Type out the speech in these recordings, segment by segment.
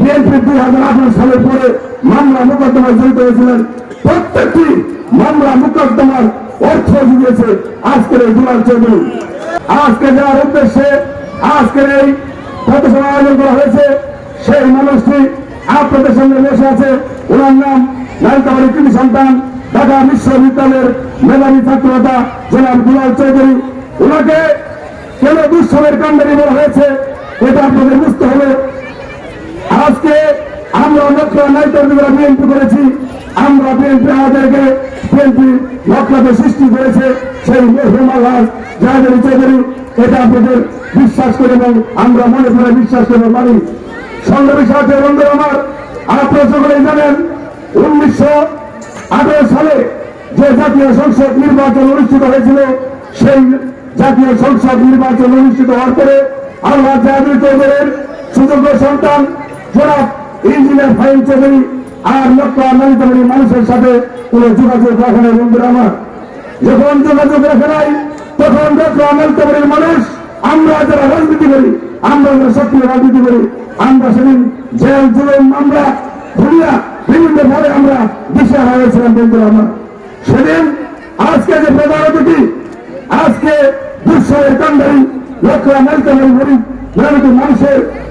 BNP দুই হাজার আঠারো সালের পরে মামলা মোকদ্দমায় জড়িত হয়েছিলেন। প্রত্যেকটি মামলা মোকদ্দমার অর্থ জুগিয়েছে আজকের এই দুলাল চৌধুরী আজকে যাওয়ার উদ্দেশ্যে আজকের এই পথসভা আয়োজন করা হয়েছে, সেই মানুষটি আপনাদের সঙ্গে বসে আছে। ওনার নাম নায়িকাবাড়ি কৃতি সন্তান, ঢাকা বিশ্ববিদ্যালয়ের মেধাবী ছাত্রতা জনাব দুলাল চৌধুরী। ওনাকে কেন দুঃসবের কাণ্ডারি বলা হয়েছে, এটা আপনাদের বুঝতে হবে। আজকে আমরা লক্ষ্য নাইতরা বিএনপি করেছি। আমরা বিএনপি আমাদেরকে বিএনপি লক্ষ্যকে সৃষ্টি করেছে সেই মরহুম জাহাজের চৌধুরী। এটা আপনাদের বিশ্বাস করে এবং আমরা মনে করে বিশ্বাস করে মানি। সংগ্রামী সাথে বন্ধুরা আমার, আপনারা সকলেই জানেন, উনিশশো আঠারো সালে যে জাতীয় সংসদ নির্বাচন অনুষ্ঠিত হয়েছিল, সেই জাতীয় সংসদ নির্বাচন অনুষ্ঠিত হওয়ার পরে আল্লাহ জাহাজের চৌধুরীর সুযোগ্য সন্তান জনাব ইঞ্জিনিয়ার ফাইন চৌধুরী আর লক্ষ নালিতাবাড়ি মানুষের সাথে কোনো যোগাযোগ রাখে নাই, বন্ধুরা আমার। যখন যোগাযোগ রাখে নাই, তখন লক্ষ নালিতাবাড়ির মানুষ, আমরা যারা রাজনীতি করি, আমরা যারা সক্রিয় রাজনীতি করি, আমরা সেদিন জেল, জুলুম, মামলা ভুলিয়া বিভিন্ন ভাবে আমরা আমার।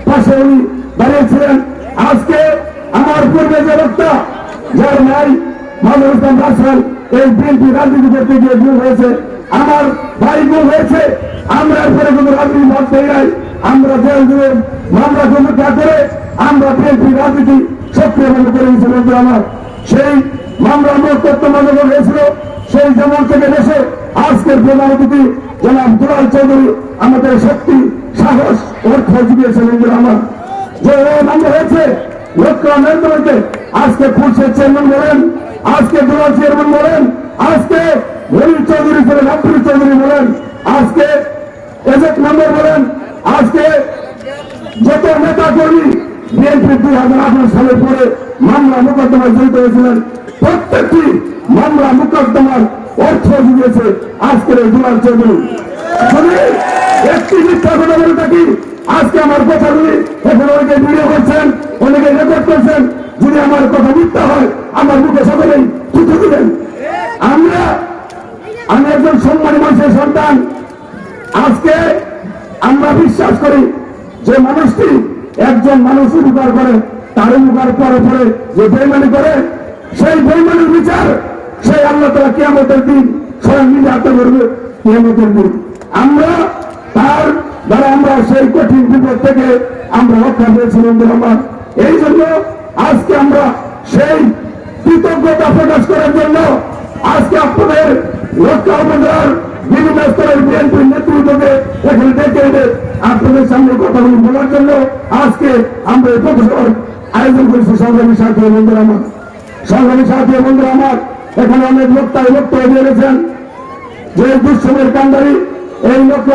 পাশে দাঁড়িয়েছিলেন আজকে আমার পূর্বে যে বক্তা, যার মামুল ইসলাম রাসেল, এই বিএনপি রাজনীতি করতে গিয়ে ভুল হয়েছে। আমার ভাই ভুল হয়েছে, আমরা এরপরে কোনো রাজনীতি মত দেই নাই। আমরা জেল জুড়ে মামলা সমীক্ষা করে আমরা বিএনপি রাজনীতি সক্রিয়ভাবে করে দিয়েছি বন্ধু আমার। সেই মামলা মোট তত্ত্বাবধান হয়েছিল, সেই যেমন থেকে দেশে আজকের প্রধান অতিথি জনাব দুলাল চৌধুরী আমাদের শক্তি, সাহস, অর্থ জুগিয়েছে বন্ধুরা আমার। যে মামলা হয়েছে। লক্ষ্য নরেন্দ্রকে আজকে পুলিশের চেয়ারম্যান বলেন, আজকে দুলাল চেয়ারম্যান বলেন, আজকে হরির চৌধুরী ছিলেন আব্দুল চৌধুরী বলেন, আজকে এজেন্ট মেম্বার বলেন, আজকে যত নেতা কর্মী বিএনপি দুই হাজার আঠারো সালের পরে মামলা মোকদ্দমায় জড়িত হয়েছিলেন, প্রত্যেকটি মামলা মোকদ্দমার অর্থ জুগিয়েছে আজকের এই দুলাল চৌধুরী একটি মিথ্যা কথা বলে থাকি। আজকে আমার কথাগুলি এখন অনেকে ভিডিও করছেন, অনেকে রেকর্ড করছেন। যদি আমার কথা মিথ্যা হয়, আমার মুখে সকলেই থুতু দিবেন। আমরা, আমি একজন সম্মানী মানুষের সন্তান। আজকে আমরা বিশ্বাস করি যে মানুষটি একজন মানুষ উপকার করে, তার উপকার পরে পরে যে বেইমানি করে, সেই বেইমানির বিচার সেই আল্লাহ তালা কিয়ামতের দিন স্বয়ং নিজে হাতে করবে কিয়ামতের দিন। আমরা তার দ্বারা আমরা সেই কঠিন বিপদ থেকে আমরা রক্ষা পেয়েছি বন্ধু আমার এই জন্য আজকে আমরা সেই কৃতজ্ঞতা প্রকাশ করার জন্য আজকে আপনাদের রক্ষা উপজেলার বিভিন্ন স্তরের বিএনপির নেতৃত্বকে এখানে ডেকে এনে আপনাদের সামনে কথাগুলি বলার জন্য আজকে আমরা এই প্রফেসর আয়োজন করেছি। সংগ্রামী সাথী বন্ধুরা আমার। সংগ্রামী সাথী বন্ধুরা আমার। এখানে অনেক বক্তায় বক্তব্য দিয়ে গেছেন। যে দুঃসময়ের কান্ডারি, এই লক্ষ্য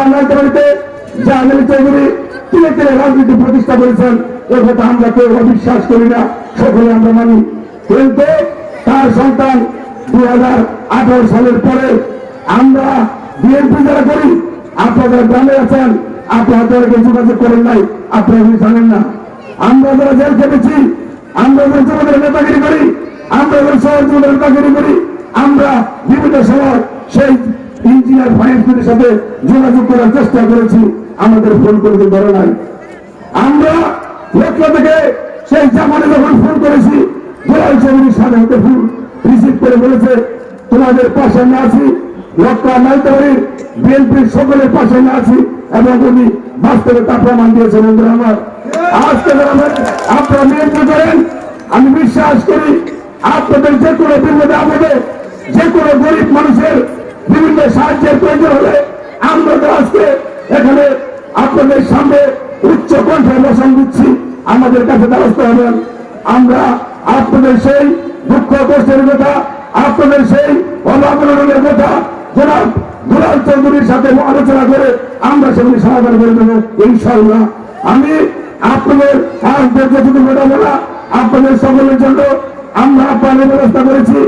জাহাঙ্গীর চৌধুরী, তিনি তিনি রাজনীতি প্রতিষ্ঠা করেছেন। এ কথা আমরা কেউ অবিশ্বাস করি না, সকলে আমরা মানি। কিন্তু তার সন্তান দুই হাজার আঠারো সালের পরে আমরা বিএনপি যারা করি, আপনাদের গ্রামে আছেন আপনাদেরকে যোগাযোগ করেন নাই আপনারা কি জানেন না। আমরা যারা জেল খেটেছি, আমরা যারা যুবদের নেতাগিরি করি, আমরা যারা শহর যুবদের নেতাগিরি করি, আমরা বিভিন্ন সময় সেই ইঞ্জিনিয়ার ফাইন্সের সাথে যোগাযোগ করার চেষ্টা করেছি, আমাদের ফোন করতে ধরে নাই। আমরা লক্ষ্য থেকে সেই জামানে যখন ফোন করেছি দোলাল চৌধুরীর সাথে হতে ফোন রিসিভ করে বলেছে, তোমাদের পাশে আমি আছি লক্ষ্য নাইতাবাড়ির বিএনপির সকলের পাশে না আছি, এবং উনি বাস্তবে তা প্রমাণ দিয়েছেন, বন্ধুরা আমার। আজকে আপনারা বিএনপি করেন, আমি বিশ্বাস করি, আপনাদের যে কোনো বিপদে আমাদের যে কোনো গরিব মানুষের বিভিন্ন সাহায্যের প্রয়োজন হলে আমরা আজকে এখানে আপনাদের সামনে উচ্চ কণ্ঠে বসন দিচ্ছি। আমাদের কাছে ব্যবস্থা হবেন। আমরা আপনাদের সেই দুঃখ কষ্টের কথা, আপনাদের সেই অভাবনের কথা জনাব দুলাল চৌধুরীর সাথে আলোচনা করে আমরা সেগুলি সমাধান করে দেবো ইনশাল্লাহ আমি আপনাদের আর যেটুকু মেটাবো না আপনাদের সকলের জন্য আমরা আপনাদের ব্যবস্থা করেছি।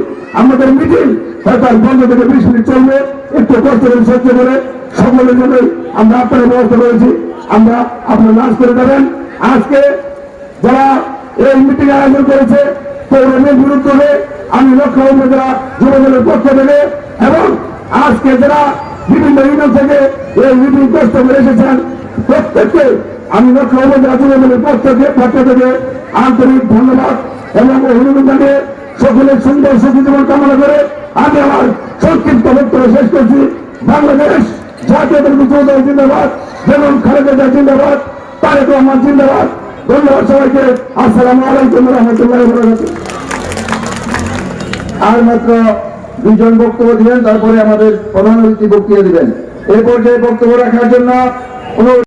আমাদের মিটিং আর বন্ধ থেকে বিশ মিনিট চলবে। একটু কষ্ট করে সহ্য করে সকলের জন্য আমরা আপনাদের ব্যবস্থা করেছি। আমরা আপনার নাচ করে দেবেন আজকে যারা এই মিটিং আয়োজন করেছে পৌরমের বিরুদ্ধে আমি লক্ষ্য উপজেলা যুবদলের পক্ষ থেকে এবং আজকে যারা বিভিন্ন ইউনিয়ন থেকে এই মিটিং কষ্ট করে এসেছেন, প্রত্যেককে আমি লক্ষ্য উপজেলা যুবদলের পক্ষ থেকে পক্ষ থেকে আন্তরিক ধন্যবাদ। সকলের সুন্দর সুখী জীবন কামনা করে আমি আমার সংক্ষিপ্ত বক্তব্য শেষ করছি। বাংলাদেশ জাতীয় জিন্দাবাদ যেমন খালেদা জিন্দাবাদ, তারেক রহমান জিন্দাবাদ। ধন্যবাদ সবাইকে। আসসালামু আলাইকুম রহমতুল্লাহ আর মাত্র দুজন বক্তব্য দিবেন তারপরে আমাদের প্রধান অতিথি বক্তৃতা দিবেন। এই পর্যায়ে বক্তব্য রাখার জন্য অনুরোধ